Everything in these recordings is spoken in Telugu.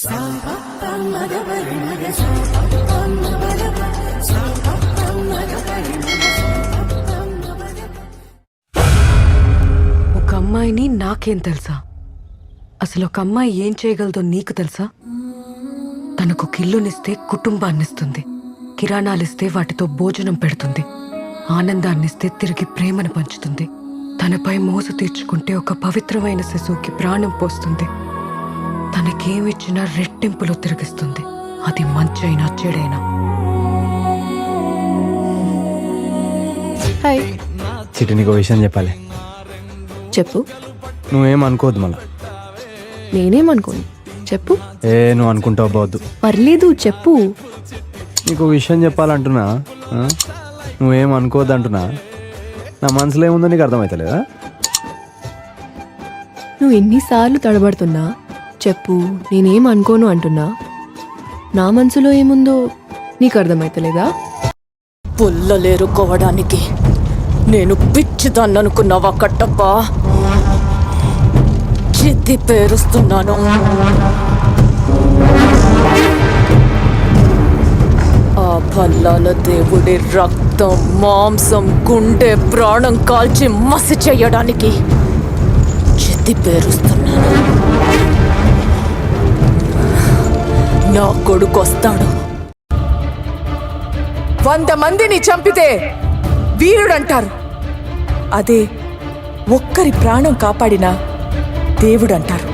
ఒక అమ్మాయిని నాకేం తెలుసా? అసలు ఒక అమ్మాయి ఏం చేయగలదో నీకు తెలుసా? తనకు కిల్లునిస్తే కుటుంబాన్నిస్తుంది. కిరాణాలిస్తే వాటితో భోజనం పెడుతుంది. ఆనందాన్నిస్తే తిరిగి ప్రేమను పంచుతుంది. తనపై మోసు తీర్చుకుంటే ఒక పవిత్రమైన శిశువుకి ప్రాణం పోస్తుంది. తనకేమిచ్చినా రెట్టింపులో తిరిగిస్తుంది. అది మంచైనా చెడైనా. హాయ్. చిటి నీకు విషయం చెప్పాలి. చెప్పు. నువ్వేం అనుకోవద్దు మళ్ళా. నేనేమనుకోను? చెప్పు. ఏ నువ్వు అనుకుంటావు పోవద్దు పర్లేదు చెప్పు. నీకు విషయం చెప్పాలంటున్నా ఆ? నువ్వేం అనుకోవద్దు అంటున్నా నా మనసులో ఏముందో నీకు అర్థమవుతలేదా నువ్వు ఎన్నిసార్లు తడబడుతున్నా చెప్పు నేనేం అనుకోను అంటున్నా. నా మనసులో ఏముందో నీకు అర్థమైతలేదా? పుల్లలేరుకోవడానికి నేను పిచ్చిదాన్ననుకున్నావా కట్టప్పా? చిత్తి పేరుస్తున్నాను. ఆ పల్లాల దేవుడి రక్తం మాంసం గుండె ప్రాణం కాల్చి మసి చేయడానికి చిత్తి పేరుస్తున్నాను. నా కొడుకు వస్తాడు వంద మందిని చంపితే వీరుడంటారు. అదే ఒక్కరి ప్రాణం కాపాడిన దేవుడంటారు.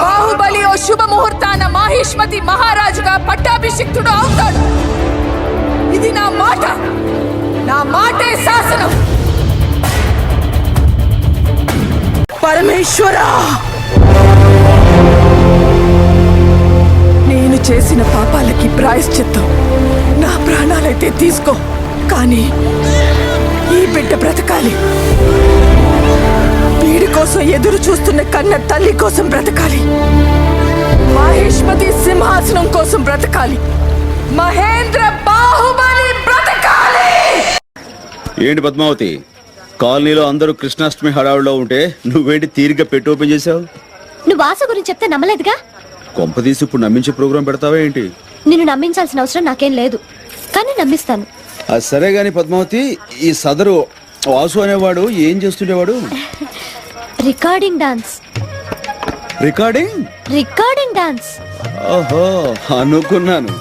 బాహుబలి ఓ శుభముహూర్తాన మాహిష్మతి మహారాజుగా పట్టాభిషిక్తుడు అవుతాడు. ఇది నా మాట. నా మాటే శాసనం. పరమేశ్వరా! చేసిన పాపాలకి ప్రాయశ్చిత్తం. నా ప్రాణాలైతే తీసుకో. కానీ ఈ బిడ్డ బ్రతకాలి. వీడి కోసం ఎదురు చూస్తున్న కన్న తల్లి కోసం బ్రతకాలి. మహేష్మతి సింహాసనం కోసం బ్రతకాలి. మహేంద్ర బాహుబలి బ్రతకాలి! ఏంటి పద్మావతి? కాలనీలో అందరూ కృష్ణాష్టమి హడావుడిలో ఉంటే నువ్వేంటి తీరిగ్గా పెట్టి ఓపెన్ చేసావు నువ్వు ఆశ గురించి చెప్తే నమ్మలేదుగా? కొంపదీసి ఇప్పుడు నమ్మించే ప్రోగ్రాం పెడతావా ఏంటి? నిన్ను నమ్మించాల్సిన అవసరం నాకేం లేదు. కానీ నమ్మిస్తాను. సరే గాని పద్మావతి ఈ సదరు వాసు అనేవాడు ఏం చేస్తుండేవాడు? Recording dance. Recording? Recording dance. ఓహో అనుకున్నాను.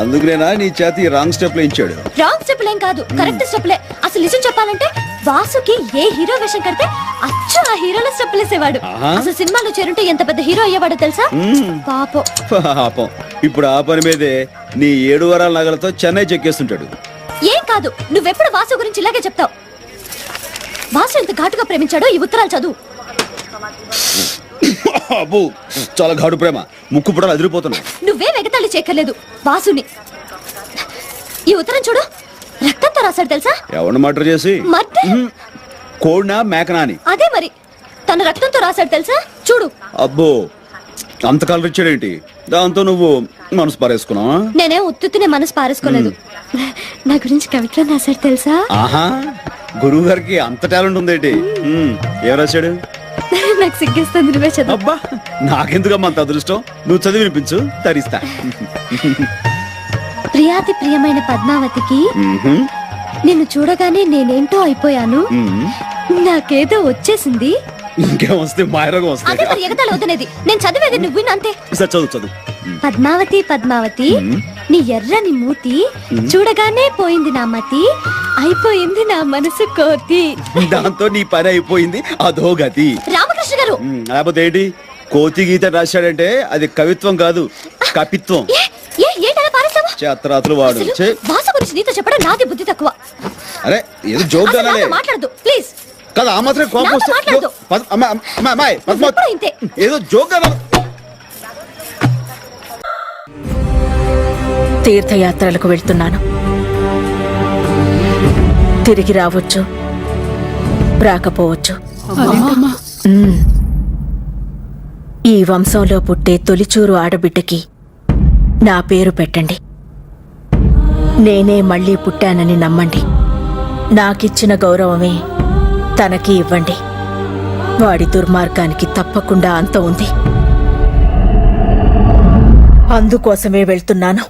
అందుకునేనా నీ చేతి రాంగ్ స్టెప్ ఇచ్చాడు? రాంగ్ స్టెప్లేం ఏం కాదు కరెక్ట్ స్టెప్లే అసలు నిజం చెప్పాలంటే వాసుకి ఏ హీరో వేషం కడితే అచ్చు ఆ హీరోల స్టెప్పులు వేసేవాడు ఆహా. అసలు సినిమాలో చేరుంటే ఎంత పెద్ద హీరో అయ్యేవాడో తెలుసా? పాపం. పాపం. ఇప్పుడు ఆ పని మీదే నీ ఏడు వరాల నగలతో చెన్నై చెక్కేస్తుంటాడు. ఏం కాదు నువ్వెప్పుడు వాసు గురించి ఇలాగే చెప్తావు? వాసు ఎంత ఘాటుగా ప్రేమించాడో ఈ ఉత్తరాలు చదువు. అబ్బో చాలా ఘాటు ప్రేమ. ముక్కు పుడలు అదిరిపోతున్నాయి. నువ్వే వెగతాళి చేయక్కర్లేదు వాసుని. ఈ ఉత్తరం చూడు. రక్తంతో రాశాడు తెలుసా? ఎవరిని మర్డర్ చేసి? మర్డర్ కోడినా మేకనా అని అదే మరి. తన రక్తంతో రాశాడు తెలుసా? చూడు. అబ్బో అంత కలర్ ఇచ్చాడేంటి? దాంతో నువ్వు మనసు పారేసుకున్నావా? నేనే ఉత్తునే మనసు పారేసుకోలేదు. నా గురించి కవిత్వం రాశాడు తెలుసా? ఆహా గురువు గారికి అంత టాలెంట్ ఉందేంటి? ఏం రాశాడు? నాకు సిగ్గేస్తుంది నువ్వే చదువు. అబ్బా నాకెందుకమ్మా అంత అదృష్టం? నువ్వు చదివి వినిపించు తరిస్తా. ప్రియాతి ప్రియమైన పద్మావతికి నిన్ను చూడగానే నేనేంటో అయిపోయాను. నాకేదో వచ్చేసింది. అదే అవుతున్నది. నేను చదివేది నువ్వు అంతే. సరే, చదువు చదువు. పద్మావతి పద్మావతి నీ ఎర్రని మూతి చూడగానే పోయింది నా మతి. అయిపోయింది నా మనసు కోతి. దాంతో నీ పని అయిపోయింది అదో గతి. రామకృష్ణ గారు. ఉమ్, లేకపోతే ఏంటి? కోతి గీత రాశాడంటే అది కవిత్వం కాదు కపిత్వం. చేతరాతులు వాడు. అసలు భాష గురించి నీతో చెప్పడం నాది బుద్ధి తక్కువ. అరే ఏదో జోక్ అసలు అనాలే నాతో మాట్లాడదు ప్లీజ్. కదా ఆ మాత్రం కోపం నాతో వస్తే మాట్లాడదు. పద్- అమ్మ, అమ్మ, అమ్మాయి. నువ్వెప్పుడూ ఇంతే. ఏదో జోక్ అనాలి తీర్థయాత్రలకు వెళ్తున్నాను. తిరిగి రావచ్చు. రాకపోవచ్చు. ఈ వంశంలో పుట్టే తొలిచూరు ఆడబిడ్డకి నా పేరు పెట్టండి. నేనే మళ్ళీ పుట్టానని నమ్మండి. నాకిచ్చిన గౌరవమే తనకి ఇవ్వండి. వాడి దుర్మార్గానికి తప్పకుండా అంత ఉంది. అందుకోసమే వెళ్తున్నాను.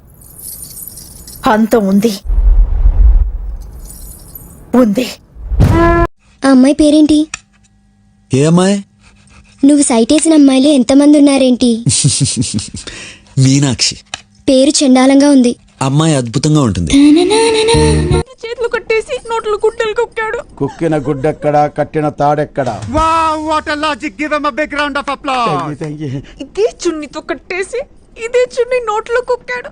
అంత ఉంది. ఉంది. ఆ అమ్మాయి పేరేంటి? ఏ అమ్మాయి? నువ్వు సైట్ వేసిన అమ్మాయిలు ఎంతమంది ఉన్నారేంటి? మీనాక్షి. పేరు చండాలంగా ఉంది. అమ్మాయి అద్భుతంగా ఉంటుంది. చేతులు కట్టేసి నోట్లు గుడ్డలు కుక్కాడు. కుక్కిన గుడ్డెక్కడా కట్టిన తాడెక్కడా? ఇదే చున్నీతో కట్టేసి ఇదే చున్నీ నోట్లో కుక్కాడు.